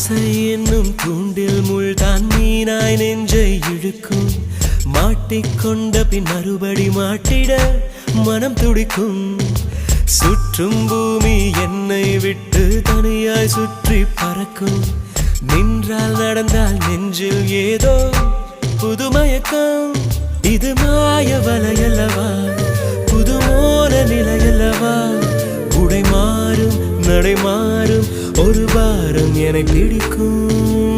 ஆசை என்னும் தூண்டில் முள்தான் மீனாய் நெஞ்சை இழுக்கும். மாட்டிக்கொண்ட பின் மறுபடி மாட்டிட மனம் துடிக்கும். சுற்றும் பூமி என்னை விட்டு தனியாய் சுற்றி பறக்கும். நின்றால் நடந்தால் நெஞ்சில் ஏதோ புதுமயக்கம் இது மாய வலையல்லவா? புதுமோன நிலையல்லவா? உடை மாறும் நடை மாறும் ஒரு வாரம் என பிடிக்கும்.